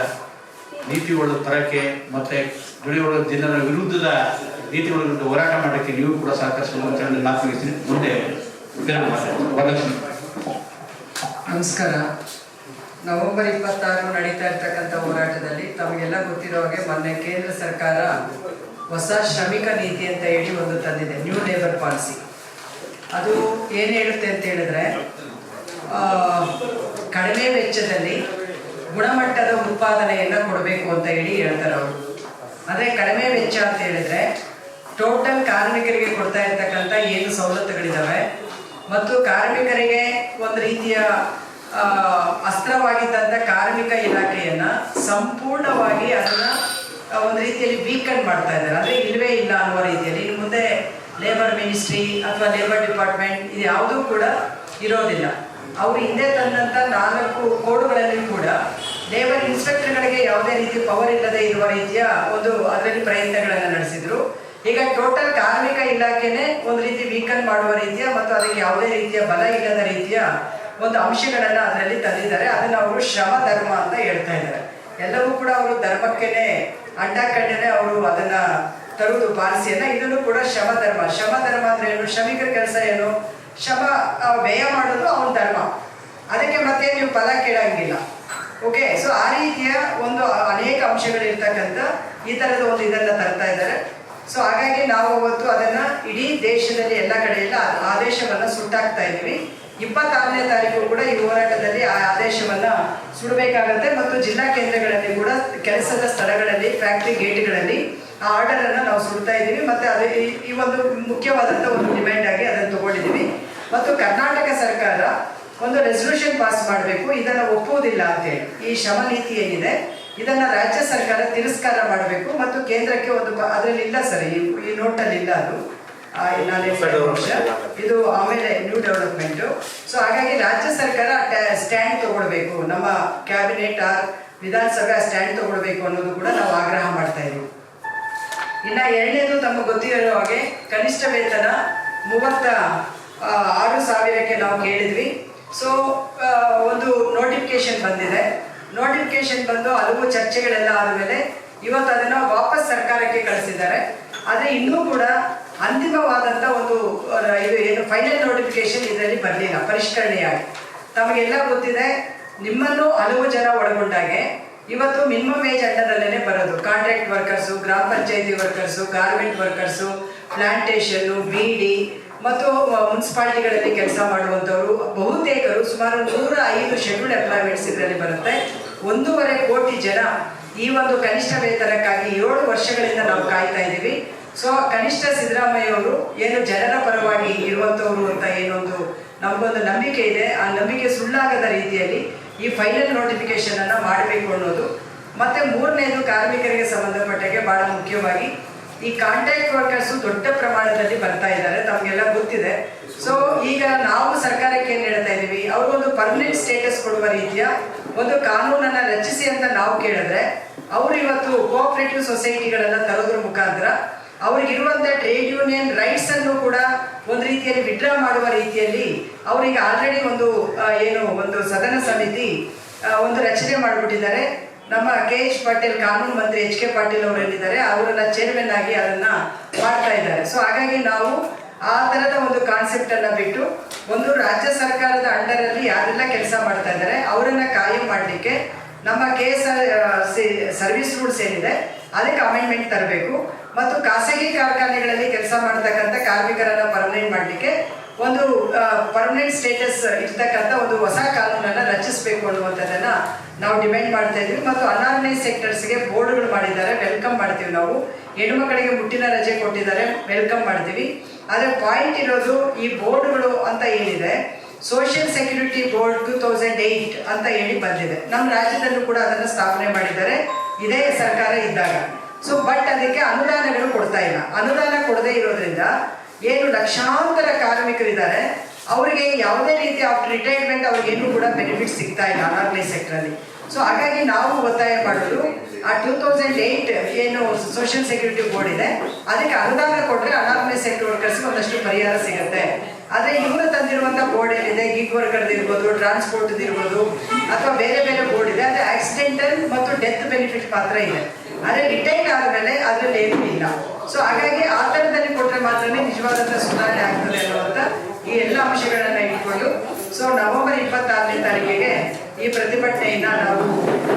ನೀತಿಗಳ ತರಕ್ಕೆ ಮತ್ತೆ ದುಡಿಯುವ ಜನರ ವಿರುದ್ಧದ ನೀತಿಗಳ ವಿರುದ್ಧ ಹೋರಾಟ ಮಾಡೋಕ್ಕೆ ನೀವು ಕೂಡ ಸಾಕಷ್ಟು ನಾಲ್ಕು ಮುಂದೆ ವರಲಕ್ಷ್ಮಿ ನಮಸ್ಕಾರ. ನವೆಂಬರ್ ಇಪ್ಪತ್ತಾರು ನಡೀತಾ ಇರ್ತಕ್ಕಂಥ ಹೋರಾಟದಲ್ಲಿ ತಮಗೆಲ್ಲ ಗೊತ್ತಿರೋ ಹಾಗೆ ಮೊನ್ನೆ ಕೇಂದ್ರ ಸರ್ಕಾರ ಹೊಸ ಶ್ರಮಿಕ ನೀತಿ ಅಂತ ಹೇಳಿ ಒಂದು ತಂದಿದೆ ನ್ಯೂ ಲೇಬರ್ ಪಾಲಿಸಿ ಅದು ಏನು ಹೇಳುತ್ತೆ ಅಂತ ಹೇಳಿದ್ರೆ ಕಡಿಮೆ ವೆಚ್ಚದಲ್ಲಿ ಗುಣಮಟ್ಟದ ಉತ್ಪಾದನೆಯನ್ನು ಕೊಡಬೇಕು ಅಂತ ಹೇಳಿ ಹೇಳ್ತಾರೆ ಅವರು. ಆದರೆ ಕಡಿಮೆ ವೆಚ್ಚ ಅಂತ ಹೇಳಿದ್ರೆ ಟೋಟಲ್ ಕಾರ್ಮಿಕರಿಗೆ ಕೊಡ್ತಾ ಇರ್ತಕ್ಕಂಥ ಏನು ಸವಲತ್ತುಗಳಿದ್ದಾವೆ ಮತ್ತು ಕಾರ್ಮಿಕರಿಗೆ ಒಂದು ರೀತಿಯ ಅಸ್ತ್ರವಾಗಿದ್ದಂಥ ಕಾರ್ಮಿಕ ಇಲಾಖೆಯನ್ನ ಸಂಪೂರ್ಣವಾಗಿ ಅದನ್ನ ಒಂದು ರೀತಿಯಲ್ಲಿ ವೀಕನ್ ಮಾಡ್ತಾ ಇದ್ದಾರೆ. ಅಂದರೆ ಇಲ್ಲವೇ ಇಲ್ಲ ಅನ್ನುವ ರೀತಿಯಲ್ಲಿ. ಇನ್ನು ಮುಂದೆ ಲೇಬರ್ ಮಿನಿಸ್ಟ್ರಿ ಅಥವಾ ಲೇಬರ್ ಡಿಪಾರ್ಟ್ಮೆಂಟ್ ಇದು ಯಾವುದೂ ಕೂಡ ಇರೋದಿಲ್ಲ. ಅವರು ಹಿಂದೆ ತಂದಂತ ನಾಲ್ಕು ಕೋಡ್ಗಳಲ್ಲಿ ಕೂಡ ಲೇಬರ್ ಇನ್ಸ್ಪೆಕ್ಟರ್ಗಳಿಗೆ ಯಾವುದೇ ರೀತಿ ಪವರ್ ಇಲ್ಲದೆ ಇರುವ ರೀತಿಯ ಒಂದು ಅದರಲ್ಲಿ ಪ್ರಯತ್ನಗಳನ್ನು ನಡೆಸಿದ್ರು. ಈಗ ಟೋಟಲ್ ಕಾರ್ಮಿಕ ಇಲಾಖೆನೇ ಒಂದು ರೀತಿ ವೀಕನ್ ಮಾಡುವ ರೀತಿಯ ಮತ್ತು ಅದಕ್ಕೆ ಯಾವುದೇ ರೀತಿಯ ಬಲ ಇಲ್ಲದ ರೀತಿಯ ಒಂದು ಅಂಶಗಳನ್ನ ಅದರಲ್ಲಿ ತಂದಿದ್ದಾರೆ. ಅದನ್ನ ಅವರು ಶ್ರಮ, ಧರ್ಮ ಅಂತ ಹೇಳ್ತಾ ಇದ್ದಾರೆ. ಎಲ್ಲವೂ ಕೂಡ ಅವರು ಧರ್ಮಕ್ಕೆನೆ ಅಡ್ಡಕಂಡನೆ ಅವರು ಅದನ್ನ ತರುವುದು ಪಾಲಿಸಿಯನ್ನ. ಇದನ್ನು ಕೂಡ ಶ್ರಮ, ಧರ್ಮ. ಶ್ರಮ, ಧರ್ಮ ಅಂದ್ರೆ ಏನು? ಶ್ರಮಿಕರ ಕೆಲಸ ಏನು? ಶ್ರಮ ವ್ಯಯ ಮಾಡೋದು ಅವನ ಧರ್ಮ. ಅದಕ್ಕೆ ಮತ್ತೆ ನೀವು ಫಲ ಕೇಳಂಗಿಲ್ಲ ಓಕೆ ಸೊ ಆ ರೀತಿಯ ಒಂದು ಅನೇಕ ಅಂಶಗಳಿರ್ತಕ್ಕಂಥ ಈ ಥರದ ಒಂದು ಇದನ್ನ ತರ್ತಾ ಇದ್ದಾರೆ. ಸೊ ಹಾಗಾಗಿ ನಾವು ಅವತ್ತು ಅದನ್ನ ಇಡೀ ದೇಶದಲ್ಲಿ ಎಲ್ಲ ಕಡೆಯಲ್ಲ ಆ ಆದೇಶವನ್ನ ಸುಟ್ಟಾಕ್ತಾ ಇದ್ದೀವಿ. ಇಪ್ಪತ್ತಾರನೇ ತಾರೀಕು ಕೂಡ ಈ ಹೋರಾಟದಲ್ಲಿ ಆ ಆದೇಶವನ್ನ ಸುಡಬೇಕಾಗತ್ತೆ ಮತ್ತು ಜಿಲ್ಲಾ ಕೇಂದ್ರಗಳಲ್ಲಿ ಕೂಡ ಕೆಲಸದ ಸ್ಥಳಗಳಲ್ಲಿ ಫ್ಯಾಕ್ಟ್ರಿ ಗೇಟ್ಗಳಲ್ಲಿ ಆ ಆರ್ಡರ್ ಅನ್ನ ನಾವು ಸುಡ್ತಾ ಇದ್ದೀವಿ. ಮತ್ತೆ ಅದೇ ಈ- ಒಂದು ಮುಖ್ಯವಾದಂಥ ಒಂದು ಡಿಮ್ಯಾಂಡ್ ಆಗಿ ಅದನ್ನು ತಗೊಂಡಿದ್ದೀವಿ. ಮತ್ತು ಕರ್ನಾಟಕ ಸರ್ಕಾರ ಒಂದು ರೆಸಲ್ಯೂಷನ್ ಪಾಸ್ ಮಾಡಬೇಕು. ಇದನ್ನ ಒಪ್ಪುವುದಿಲ್ಲ ಅಂತೇಳಿ ಈ ಶ್ರಮ ನೀತಿ ಏನಿದೆ ಇದನ್ನ ರಾಜ್ಯ ಸರ್ಕಾರ ತಿರಸ್ಕಾರ ಮಾಡಬೇಕು ಮತ್ತು ಕೇಂದ್ರಕ್ಕೆ ಒಂದು ಅದರಲ್ಲಿ ಇಲ್ಲ ಸರ್. ಈ ನೋಟ್ ನೋಟಲ್ಲಿ ಇಲ್ಲ ಅದು. ಇದು ಆಮೇಲೆ ನ್ಯೂ ಡೆವಲಪ್ಮೆಂಟ್ ಸೊ ಹಾಗಾಗಿ ರಾಜ್ಯ ಸರ್ಕಾರ ಸ್ಟ್ಯಾಂಡ್ ತಗೊಳ್ಬೇಕು. ನಮ್ಮ ಕ್ಯಾಬಿನೆಟ್ ಆರ್ ವಿಧಾನಸಭೆ ಸ್ಟ್ಯಾಂಡ್ ತಗೊಳ್ಬೇಕು ಅನ್ನೋದು ಕೂಡ ನಾವು ಆಗ್ರಹ ಮಾಡ್ತಾ ಇದ್ದೀವಿ. ಇನ್ನ ಎರಡನೇದು ತಮ್ಮ ಗೊತ್ತಿರೋ ಹಾಗೆ ಕನಿಷ್ಠ ವೇತನ ಮೂವತ್ತ ಆರು ಸಾವಿರಕ್ಕೆ ನಾವು ಕೇಳಿದ್ವಿ. ಸೊ ಒಂದು ನೋಟಿಫಿಕೇಶನ್ ಬಂದಿದೆ. ನೋಟಿಫಿಕೇಶನ್ ಬಂದು ಹಲವು ಚರ್ಚೆಗಳೆಲ್ಲ ಆದಮೇಲೆ ಇವತ್ತು ಅದನ್ನು ವಾಪಸ್ ಸರ್ಕಾರಕ್ಕೆ ಕಳಿಸಿದ್ದಾರೆ. ಆದರೆ ಇನ್ನೂ ಕೂಡ ಅಂತಿಮವಾದಂಥ ಒಂದು ಇದು ಏನು ಫೈನಲ್ ನೋಟಿಫಿಕೇಶನ್ ಇದರಲ್ಲಿ ಬರಲಿಲ್ಲ, ಪರಿಷ್ಕರಣೆಯಾಗಿ. ತಮಗೆಲ್ಲ ಗೊತ್ತಿದೆ, ನಿಮ್ಮನ್ನು ಹಲವು ಜನ ಒಳಗೊಂಡಾಗೆ ಇವತ್ತು ಮಿನಿಮಮ್ ವೇಜ್ ಅಂಡರಲ್ಲೇ ಬರೋದು. ಕಾಂಟ್ರಾಕ್ಟ್ ವರ್ಕರ್ಸು ಗ್ರಾಮ ಪಂಚಾಯತಿ ವರ್ಕರ್ಸು ಗಾರ್ಮೆಂಟ್ ವರ್ಕರ್ಸು ಪ್ಲಾಂಟೇಶನ್ನು ಬಿಡಿ ಮತ್ತು ಮುನ್ಸಿಪಾಲಿಟಿಗಳಲ್ಲಿ ಕೆಲಸ ಮಾಡುವಂಥವರು, ಬಹುತೇಕರು ಸುಮಾರು ನೂರ ಐದು ಶೆಡ್ಯೂಲ್ ಎಂಪ್ಲಾಯ್ಮೆಂಟ್ಸ್ ಇದರಲ್ಲಿ ಬರುತ್ತೆ. ಒಂದೂವರೆ ಕೋಟಿ ಜನ ಈ ಒಂದು ಕನಿಷ್ಠ ವೇತನಕ್ಕಾಗಿ ಏಳು ವರ್ಷಗಳಿಂದ ನಾವು ಕಾಯ್ತಾ ಇದ್ದೀವಿ. ಸೊ ಕನಿಷ್ಠ ಸಿದ್ದರಾಮಯ್ಯ ಅವರು ಏನು ಜನರ ಪರವಾಗಿ ಇರುವಂಥವ್ರು ಅಂತ ಏನೊಂದು ನಮಗೊಂದು ನಂಬಿಕೆ ಇದೆ. ಆ ನಂಬಿಕೆ ಸುಳ್ಳಾಗದ ರೀತಿಯಲ್ಲಿ ಈ ಫೈನಲ್ ನೋಟಿಫಿಕೇಶನ್ ಅನ್ನ ಮಾಡಬೇಕು ಅನ್ನೋದು. ಮತ್ತೆ ಮೂರನೇದು ಕಾರ್ಮಿಕರಿಗೆ ಸಂಬಂಧಪಟ್ಟಾಗೆ ಬಹಳ ಮುಖ್ಯವಾಗಿ ಈ ಕಾಂಟ್ರಾಕ್ಟ್ ವರ್ಕರ್ಸ್ ದೊಡ್ಡ ಪ್ರಮಾಣದಲ್ಲಿ ಬರ್ತಾ ಇದ್ದಾರೆ, ತಮಗೆಲ್ಲ ಗೊತ್ತಿದೆ. ಸೊ ಈಗ ನಾವು ಸರ್ಕಾರಕ್ಕೆ ಏನ್ ಹೇಳ್ತಾ ಇದೀವಿ ಅವ್ರಿಗೊಂದು ಪರ್ಮನೆಂಟ್ ಸ್ಟೇಟಸ್ ಕೊಡುವ ರೀತಿಯ ಒಂದು ಕಾನೂನನ್ನ ರಚಿಸಿ ಅಂತ ನಾವು ಕೇಳಿದ್ರೆ, ಅವರು ಇವತ್ತು ಕೋಆಪರೇಟಿವ್ ಸೊಸೈಟಿಗಳನ್ನ ತರೋದ್ರ ಮುಖಾಂತರ ಅವ್ರಿಗಿರುವಂತ ಟ್ರೇಡ್ ಯೂನಿಯನ್ ರೈಟ್ಸ್ ಅನ್ನು ಕೂಡ ಒಂದು ರೀತಿಯಲ್ಲಿ ವಿಡ್ರಾ ಮಾಡುವ ರೀತಿಯಲ್ಲಿ ಅವರಿಗೆ ಆಲ್ರೆಡಿ ಒಂದು ಏನು, ಒಂದು ಸದನ ಸಮಿತಿ ಒಂದು ರಚನೆ ಮಾಡಿಬಿಟ್ಟಿದ್ದಾರೆ. ನಮ್ಮ ಕೆ ಎಚ್ ಪಾಟೀಲ್, ಕಾನೂನು ಮಂತ್ರಿ ಎಚ್ ಕೆ ಪಾಟೀಲ್ ಅವರು ಏನಿದ್ದಾರೆ ಅವರನ್ನ ಚೇರ್ಮನ್ ಆಗಿ ಅದನ್ನ ಮಾಡ್ತಾ ಇದ್ದಾರೆ. ಸೊ ಹಾಗಾಗಿ ನಾವು ಆ ತರದ ಒಂದು ಕಾನ್ಸೆಪ್ಟ್ ಅನ್ನ ಬಿಟ್ಟು ಒಂದು ರಾಜ್ಯ ಸರ್ಕಾರದ ಅಂಡರ್ ಅಲ್ಲಿ ಯಾರೆಲ್ಲ ಕೆಲಸ ಮಾಡ್ತಾ ಇದ್ದಾರೆ, ಅವರನ್ನ ಕಾಯಂ ಮಾಡಲಿಕ್ಕೆ ನಮ್ಮ K S R service rules ಏನಿದೆ, ಅದಕ್ಕೆ ಅಮೆಂಡ್ಮೆಂಟ್ ತರಬೇಕು. ಮತ್ತು ಖಾಸಗಿ ಕಾರ್ಖಾನೆಗಳಲ್ಲಿ ಕೆಲಸ ಮಾಡತಕ್ಕಂಥ ಕಾರ್ಮಿಕರನ್ನ ಪರ್ಮನೆಂಟ್ ಮಾಡಲಿಕ್ಕೆ ಒಂದು ಪರ್ಮನೆಂಟ್ ಸ್ಟೇಟಸ್ ಇರ್ತಕ್ಕಂಥ ಒಂದು ಹೊಸ ಕಾನೂನನ್ನು ರಚಿಸಬೇಕು ಅನ್ನುವಂಥದ್ದನ್ನ ನಾವು ಡಿಮ್ಯಾಂಡ್ ಮಾಡ್ತಾ ಇದ್ವಿ ಮತ್ತು ಅನಾರ್ಗನೈಸ್ ಸೆಕ್ಟರ್ಸ್ಗೆ ಬೋರ್ಡ್ಗಳು ಮಾಡಿದ್ದಾರೆ ವೆಲ್ಕಮ್ ಮಾಡ್ತೀವಿ ನಾವು. ಹೆಣ್ಣುಮಕ್ಕಳಿಗೆ ಮುಟ್ಟಿನ ರಜೆ ಕೊಟ್ಟಿದ್ದಾರೆ ವೆಲ್ಕಮ್ ಮಾಡ್ತೀವಿ. ಆದರೆ ಪಾಯಿಂಟ್ ಇರೋದು ಈ ಬೋರ್ಡ್ಗಳು ಅಂತ ಏನಿದೆ social security board two thousand eight ಅಂತ ಹೇಳಿ ಬಂದಿದೆ. ನಮ್ಮ ರಾಜ್ಯದಲ್ಲೂ ಕೂಡ ಅದನ್ನು ಸ್ಥಾಪನೆ ಮಾಡಿದ್ದಾರೆ, ಇದೇ ಸರ್ಕಾರ ಇದ್ದಾಗ. ಸೊ ಬಟ್ ಅದಕ್ಕೆ ಅನುದಾನಗಳು ಕೊಡ್ತಾ ಇಲ್ಲ. ಅನುದಾನ ಕೊಡದೇ ಇರೋದ್ರಿಂದ ಏನು ಲಕ್ಷಾಂತರ ಕಾರ್ಮಿಕರಿದ್ದಾರೆ ಅವರಿಗೆ ಯಾವುದೇ ರೀತಿ ಆಫ್ಟರ್ ರಿಟೈರ್ಮೆಂಟ್ ಅವ್ರಿಗೇನು ಕೂಡ ಬೆನಿಫಿಟ್ ಸಿಗ್ತಾ ಇಲ್ಲ ಅನಾರ್ಗನೈಸ್ ಸೆಕ್ಟರಲ್ಲಿ ಸೊ ಹಾಗಾಗಿ ನಾವು ಒತ್ತಾಯ ಮಾಡಿದ್ರು, ಆ ಟೂ ತೌಸಂಡ್ ಏಯ್ಟ್ ಏನು ಸೋಷಿಯಲ್ ಸೆಕ್ಯೂರಿಟಿ ಬೋರ್ಡ್ ಇದೆ, ಅದಕ್ಕೆ ಅನುದಾನ ಕೊಟ್ಟರೆ ಅನಾರ್ಮಿ ಸೆಕ್ಟರ್ ವರ್ಕರ್ಸ್ಗೆ ಒಂದಷ್ಟು ಪರಿಹಾರ ಸಿಗುತ್ತೆ. ಆದರೆ ಇವರು ತಂದಿರುವಂಥ ಬೋರ್ಡ್ ಏನಿದೆ ಗಿಗ್ ವರ್ಕರ್ದಿರ್ಬೋದು ಇರ್ಬೋದು ಟ್ರಾನ್ಸ್ಪೋರ್ಟ್ ಇರ್ಬೋದು, ಅಥವಾ ಬೇರೆ ಬೇರೆ ಬೋರ್ಡ್ ಇದೆ, ಆದರೆ ಆಕ್ಸಿಡೆಂಟಲ್ ಮತ್ತು ಡೆತ್ ಬೆನಿಫಿಟ್ ಮಾತ್ರ ಇದೆ. ಆದರೆ ರಿಟೈರ್ಡ್ ಆದಮೇಲೆ ಅದರಲ್ಲಿ ಏನೂ ಇಲ್ಲ. ಸೊ ಹಾಗಾಗಿ ಆ ಥರದಲ್ಲಿ ಕೊಟ್ಟರೆ ಮಾತ್ರ ನಿಜವಾದಂಥ ಸುಧಾರಣೆ ಆಗ್ತದೆ ಅನ್ನುವಂಥ ಈ ಎಲ್ಲ ಅಂಶಗಳನ್ನ ಇಟ್ಕೊಂಡು ಸೊ ನವೆಂಬರ್ ಇಪ್ಪತ್ತಾರನೇ ತಾರೀಕಿಗೆ ಈ ಪ್ರತಿಭಟನೆಯನ್ನ ನಾವು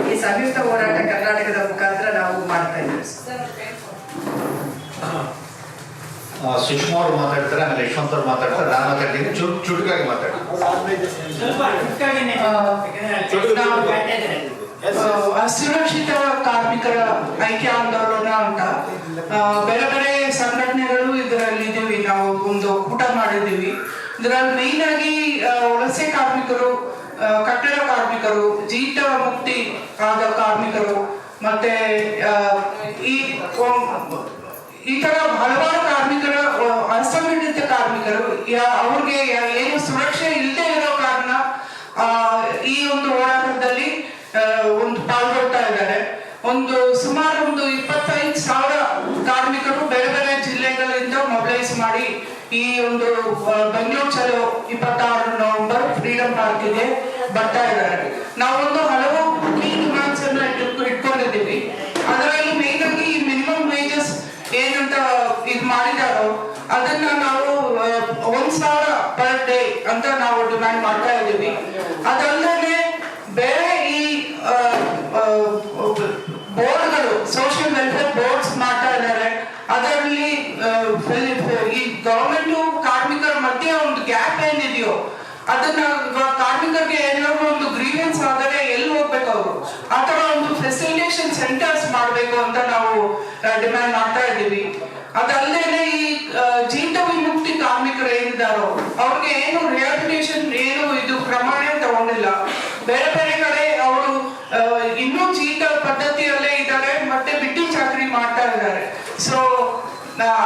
ಈ ಸಂಯುಕ್ತ ಹೋರಾಟ ಕರ್ನಾಟಕದ ಮುಖಾಂತರ ನಾವು ಮಾಡ್ತಾ ಇದ್ದೀವಿ. ಸುಷ್ಮಾ ಅವ್ರು ಮಾತಾಡ್ತಾರೆ ಆಮೇಲೆ ಯಶವಂತ್ ಅವ್ರು ಮಾತಾಡ್ತಾರೆ ನಾನು ಮಾತಾಡ್ತೀನಿ ಚುಟ್ ಚುಟುಕಾಗಿ ಮಾತಾಡಿ. ಅಸುರಕ್ಷಿತ ಕಾರ್ಮಿಕರ ಐಕ್ಯ ಆಂದೋಲನ ಅಂತ. ಆ, ಬೇರೆ ಬೇರೆ ಸಂಘಟನೆಗಳು ಇದರಲ್ಲಿ ಇದೀವಿ. ನಾವು ಒಂದು ಊಟ ಮಾಡಿದ್ದೀವಿ. ಇದರಲ್ಲಿ ಮೇನ್ ಆಗಿ ವಲಸೆ ಕಾರ್ಮಿಕರು ಕಟ್ಟಡ ಕಾರ್ಮಿಕರು, ಜೀತ ಮುಕ್ತಿ ಆದ ಕಾರ್ಮಿಕರು, ಮತ್ತೆ ಈ ಈ ತರ ಹಲವಾರು ಕಾರ್ಮಿಕರ ಅಸಂಘಟಿತ ಕಾರ್ಮಿಕರು ಅವ್ರಿಗೆ ಏನು ಸುರಕ್ಷೆ ಇಲ್ಲದೆ ಇರೋ ಕಾರಣ ಈ ಒಂದು ಹೋರಾಟದಲ್ಲಿ ಒಂದು ಪಾಲ್ಗೊಳ್ತಾ ಇದ್ದಾರೆ. ಒಂದು ಸುಮಾರು ಒಂದು ಇಪ್ಪತ್ತೈದು ಸಾವಿರ ಕಾರ್ಮಿಕರು ಬೇರೆ ಬೇರೆ ಜಿಲ್ಲೆಗಳಿಂದ ಮೊಬಿಲೈಸ್ ಮಾಡಿ ಈ ಒಂದು ಬೆಂಗಳೂರು ಚಲೋ ಇಪ್ಪತ್ತಾರು ನವೆಂಬರ್ ಫ್ರೀಡಂ ಪಾರ್ಕ್ಗೆ ಬರ್ತಾ ಇದ್ದಾರೆ. ನಾವೊಂದು ಹಲವು ಕೀ ಡಿಮಾಂಡ್ಸ್ ಅನ್ನ ಇಟ್ಕೊಂಡಿದ್ದೀವಿ. ಅದರಲ್ಲಿ ಮೇನ್ ಆಗಿ ಮಿನಿಮಮ್ ವೇಜಸ್ ಏನಂತ ಇದು ಮಾಡಿದಾರೋ, ಅದನ್ನ ನಾವು ಒಂದ್ ಸಾವಿರ ಪರ್ ಡೇ ಅಂತ ನಾವು ಡಿಮ್ಯಾಂಡ್ ಮಾಡ್ತಾ ಇದ್ದೀವಿ. ಅದಲ್ಲದೆ ಬೇರೆ ಈ ಬೋರ್ಡ್ಗಳು ಸೋಷಿಯಲ್ ವೆಲ್ಫೇರ್ ಬೋರ್ಡ್ಸ್ ಮಾಡ್ತಾ ಇದ್ದಾರೆ ಅದರಲ್ಲಿ ಆ, ಫೆಲ್- ಫೆ- ಈ ಗವರ್ಮೆಂಟ್ ಕಾರ್ಮಿಕರ ಮಧ್ಯೆ ಒಂದು ಗ್ಯಾಪ್ ಏನಿದೆಯೋ ಅದನ್ನ ಗ- ಕಾರ್ಮಿಕರಿಗೆ ಏನಾದ್ರು ಒಂದು ಗ್ರೀವೆನ್ಸ್ ಆದರೆ ಎಲ್ಲಿ ಹೋಗ್ಬೇಕು ಅವರು? ತರ ಒಂದು ಫೆಸಿಲಿಟೇಷನ್ ಸೆಂಟರ್ಸ್ ಮಾಡಬೇಕು ಅಂತ ನಾವು ಡಿಮ್ಯಾಂಡ್ ಮಾಡ್ತಾ ಇದ್ದೀವಿ. ಅದಲ್ಲದೆ ಈ ಜೀಂಟ ವಿಮುಕ್ತಿ ಕಾರ್ಮಿಕರು ಏನಿದ್ದಾರೋ ಅವ್ರಿಗೆ ಏನು ರಿಹಾಬಿಲಿಟೇಷನ್ ಏನು ಇದು ಪ್ರಮಾಣ ತಗೊಂಡಿಲ್ಲ. ಬೇರೆ ಬೇರೆ ಕಡೆ ಅವರು ಇನ್ನೂ ಜೀತ ಪದ್ಧತಿಯಲ್ಲೇ ಇದ್ದಾರೆ, ಮತ್ತೆ ಬಿಟ್ಟಿ ಚಾಕರಿ ಮಾಡ್ತಾ ಇದ್ದಾರೆ. ಸೊ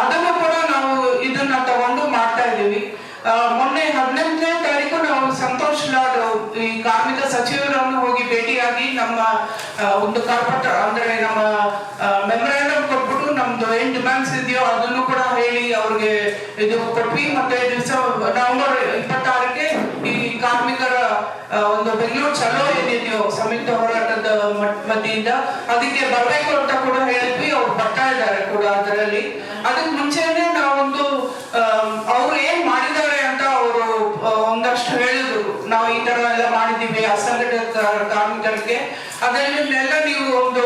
ಅದನ್ನು ಕೂಡ ನಾವು ಇದನ್ನ ತಗೊಂಡು ಮಾಡ್ತಾ ಇದ್ದೀವಿ. ಮೊನ್ನೆ ಹದಿನೆಂಟನೇ ನಮ್ಮ ಒಂದು ಕಾರ್ಪೊರೇಟ್ ಅಂದ್ರೆ ನಮ್ಮ ಮೆಮೊರಾಂಡಮ್ ಕೊಟ್ಬಿಟ್ಟು ನಮ್ದು ಏನ್ ಡಿಮ್ಯಾಂಡ್ಸ್ ಇದೆಯೋ ಅದನ್ನು ಕೂಡ ಹೇಳಿ ಅವ್ರಿಗೆ ಇದು ಕೊಟ್ವಿ. ಮತ್ತೆ ದಿವಸ ನವೆಂಬರ್ ಇಪ್ಪತ್ತಾರಕ್ಕೆ ಈ ಕಾರ್ಮಿಕರ ಒಂದು ಬೆಂಗಳೂರು ಚಲೋ ಏನಿದೆಯೋ ಸಂಯುಕ್ತ ಹೋರಾಟದ ವತಿಯಿಂದ ಅದಕ್ಕೆ ಬರಬೇಕು ಅಂತ ಕೂಡ ಹೇಳಿದ್ವಿ. ಅವ್ರು ಬರ್ತಾ ಇದ್ದಾರೆ ಕೂಡ ಅದರಲ್ಲಿ. ಅದಕ್ಕೆ ಮುಂಚೆನೆ ನಾವೊಂದು ಅವ್ರು ಏನ್ ಮಾಡಿದ್ದಾರೆ ಅಂತ ಅವರು ಒಂದಷ್ಟು ಹೇಳಿದ್ರು ನಾವು ಈ ತರ ಎಲ್ಲ ಮಾಡಿದೀವಿ ಅಸಂಘಟಿತ ಕಾ- ಕಾರ್ಮಿಕರಿಗೆ ಅದನ್ನೆಲ್ಲ ನೀವು ಒಂದು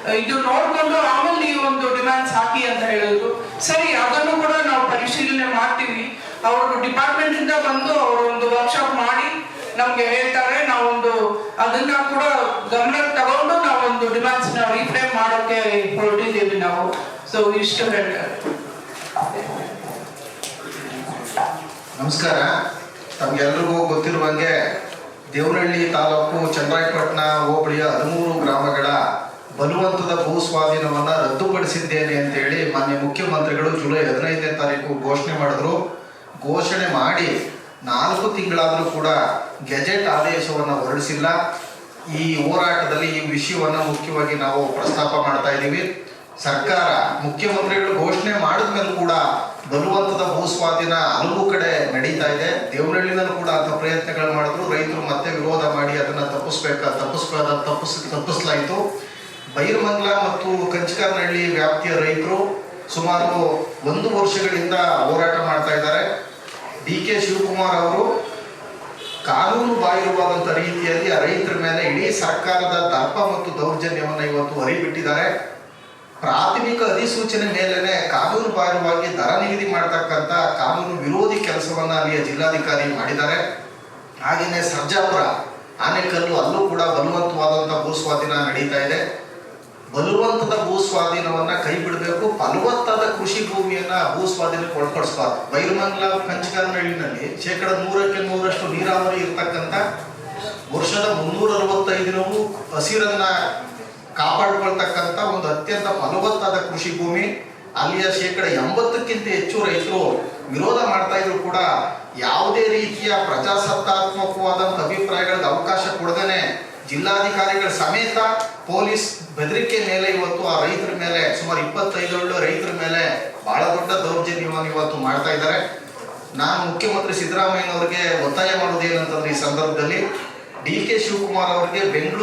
ಆ, ಇದು ನೋಡ್ಕೊಂಡು ಆಮೇಲೆ ನೀವು ಒಂದು ಡಿಮ್ಯಾಂಡ್ಸ್ ಹಾಕಿ ಅಂತ ಹೇಳಿದ್ರು ಸರಿ ಅದನ್ನು ಕೂಡ ನಾವು ಪರಿಶೀಲನೆ ಮಾಡ್ತೀವಿ ಅವರು ಇಂದ ಅವರು ಒಂದು ವರ್ಕ್ಶಾಪ್ ಮಾಡಿ ನಮ್ಗೆ ಹೇಳ್ತಾರೆ, ನಾವೊಂದು ಅದನ್ನ ಕೂಡ ಗಮನ ತಗೊಂಡು ನಾವೊಂದು ಡಿಮ್ಯಾಂಡ್ಸ್ನ ರೀಫ್ರೇಮ್ ಮಾಡೋಕೆ ಹೊರಟಿದ್ದೀವಿ ನಾವು. ಸೊ ಇಷ್ಟು ಹೇಳ್ತಾರೆ. ನಮಸ್ಕಾರ. ತಮ್ಗೆಲ್ರಿಗೂ ಗೊತ್ತಿರುವಂಗೆ ದೇವನಹಳ್ಳಿ ತಾಲೂಕು ಚಂದ್ರಾಯಪಟ್ಟಣ ಹೋಬಳಿಯ ಹದಿಮೂರು ಗ್ರಾಮಗಳ ಬಲವಂತದ ಭೂಸ್ವಾಧೀನವನ್ನ ರದ್ದುಪಡಿಸಿದ್ದೇನೆ ಅಂತ ಹೇಳಿ ಮಾನ್ಯ ಮುಖ್ಯಮಂತ್ರಿಗಳು ಜುಲೈ ಹದಿನೈದನೇ ತಾರೀಕು ಘೋಷಣೆ ಮಾಡಿದ್ರು. ಘೋಷಣೆ ಮಾಡಿ ನಾಲ್ಕು ತಿಂಗಳಾದರೂ ಕೂಡ ಗೆಜೆಟ್ ಆದೇಶವನ್ನು ಹೊರಡಿಸಿಲ್ಲ. ಈ ಹೋರಾಟದಲ್ಲಿ ಈ ವಿಷಯವನ್ನು ಮುಖ್ಯವಾಗಿ ನಾವು ಪ್ರಸ್ತಾಪ ಮಾಡ್ತಾ ಇದ್ದೀವಿ. ಸರ್ಕಾರ, ಮುಖ್ಯಮಂತ್ರಿಗಳು ಘೋಷಣೆ ಮಾಡಿದ್ಮೇಲೆ ಕೂಡ ಬಲವಂತದ ಭೂಸ್ವಾಧೀನ ಹಲವು ಕಡೆ ನಡೀತಾ ಇದೆ. ದೇವನಹಳ್ಳಿನಲ್ಲೂ ಕೂಡ ಅಂತ ಪ್ರಯತ್ನಗಳು ಮಾಡಿದ್ರು. ರೈತರು ಮತ್ತೆ ವಿರೋಧ ಮಾಡಿ ಅದನ್ನು ತಪ್ಪಿಸ್ಬೇಕ ತಪ್ಪಿಸ್ಬೇಕ ತಪ್ಪಿಸ್ ತಪ್ಪಿಸ್ಲಾಯಿತು. ಬೈರಮಂಗ್ಲ ಮತ್ತು ಕಂಚಕಾರನಹಳ್ಳಿ ವ್ಯಾಪ್ತಿಯ ರೈತರು ಸುಮಾರು ಒಂದು ವರ್ಷಗಳಿಂದ ಹೋರಾಟ ಮಾಡ್ತಾ ಇದ್ದಾರೆ. ಡಿ ಕೆ ಶಿವಕುಮಾರ್ ಅವರು ಕಾನೂನು ಬಾಹಿರವಾದಂಥ ರೀತಿಯಲ್ಲಿ ರೈತರ ಮೇಲೆ ಇಡೀ ಸರ್ಕಾರದ ದರ್ಪ ಮತ್ತು ದೌರ್ಜನ್ಯವನ್ನು ಇವತ್ತು ಹರಿಬಿಟ್ಟಿದ್ದಾರೆ. ಪ್ರಾಥಮಿಕ ಅಧಿಸೂಚನೆ ಮೇಲೆನೆ ಕಾನೂನು ಬಾಹಿರವಾಗಿ ದರ ನಿಗದಿ ಮಾಡತಕ್ಕಂಥ ಕಾನೂನು ವಿರೋಧಿ ಕೆಲಸವನ್ನು ಅಲ್ಲಿಯ ಜಿಲ್ಲಾಧಿಕಾರಿ ಮಾಡಿದ್ದಾರೆ. ಹಾಗೆಯೇ ಸರ್ಜಾಪುರ, ಆನೆಕಲ್ಲು ಅಲ್ಲೂ ಕೂಡ ಬಲವಂತವಾದಂಥ ಭೂಸ್ವಾಧೀನ ನಡೀತಾ ಇದೆ. ಬಲವಂತದ ಭೂ ಸ್ವಾಧೀನವನ್ನ ಕೈ ಬಿಡಬೇಕು. ಫಲವತ್ತಾದ ಕೃಷಿ ಭೂಮಿಯನ್ನ ಭೂ ಸ್ವಾಧೀನಕ್ಕೆ ಒಳಪಡಿಸಬಾರ್ದು. ಬೈರಮಂಗ್ಲ ಪಂಚಗಾನಹಳ್ಳಿನಲ್ಲಿ ಶೇಕಡ ನೂರಕ್ಕೆ ನೂರಷ್ಟು ನೀರಾವರಿ ಇರತಕ್ಕಂತ ವರ್ಷದ ಮುನ್ನೂರ ಅರವತ್ತೈದು ದಿನವೂ ಹಸಿರನ್ನ ಕಾಪಾಡಿಕೊಳ್ತಕ್ಕಂತ ಒಂದು ಅತ್ಯಂತ ಫಲವತ್ತಾದ ಕೃಷಿ ಭೂಮಿ. ಅಲ್ಲಿಯ ಶೇಕಡ ಎಂಬತ್ತಕ್ಕಿಂತ ಹೆಚ್ಚು ರೈತರು ವಿರೋಧ ಮಾಡ್ತಾ ಇದ್ರು ಕೂಡ ಯಾವುದೇ ರೀತಿಯ ಪ್ರಜಾಸತ್ತಾತ್ಮಕವಾದಂಥ ಅಭಿಪ್ರಾಯಗಳಿಗೆ ಅವಕಾಶ ಕೊಡದೇನೆ ಜಿಲ್ಲಾಧಿಕಾರಿಗಳ ಸಮೇತ ಪೊಲೀಸ್ ಬೆದರಿಕೆ ಮೇಲೆ ಇವತ್ತು ಆ ರೈತರ ಮೇಲೆ ಸುಮಾರು ಇಪ್ಪತ್ತೈದು ರೈತರ ಮೇಲೆ ಬಹಳ ದೊಡ್ಡ ದೌರ್ಜನ್ಯವನ್ನು ಇವತ್ತು ಮಾಡ್ತಾ ಇದ್ದಾರೆ. ನಾನು ಮುಖ್ಯಮಂತ್ರಿ ಸಿದ್ದರಾಮಯ್ಯನವರಿಗೆ ಒತ್ತಾಯ ಮಾಡೋದೇನಂತಂದ್ರೆ ಈ ಸಂದರ್ಭದಲ್ಲಿ ಡಿ ಕೆ ಶಿವಕುಮಾರ್ ಅವರಿಗೆ ಬೆಂಗಳೂರು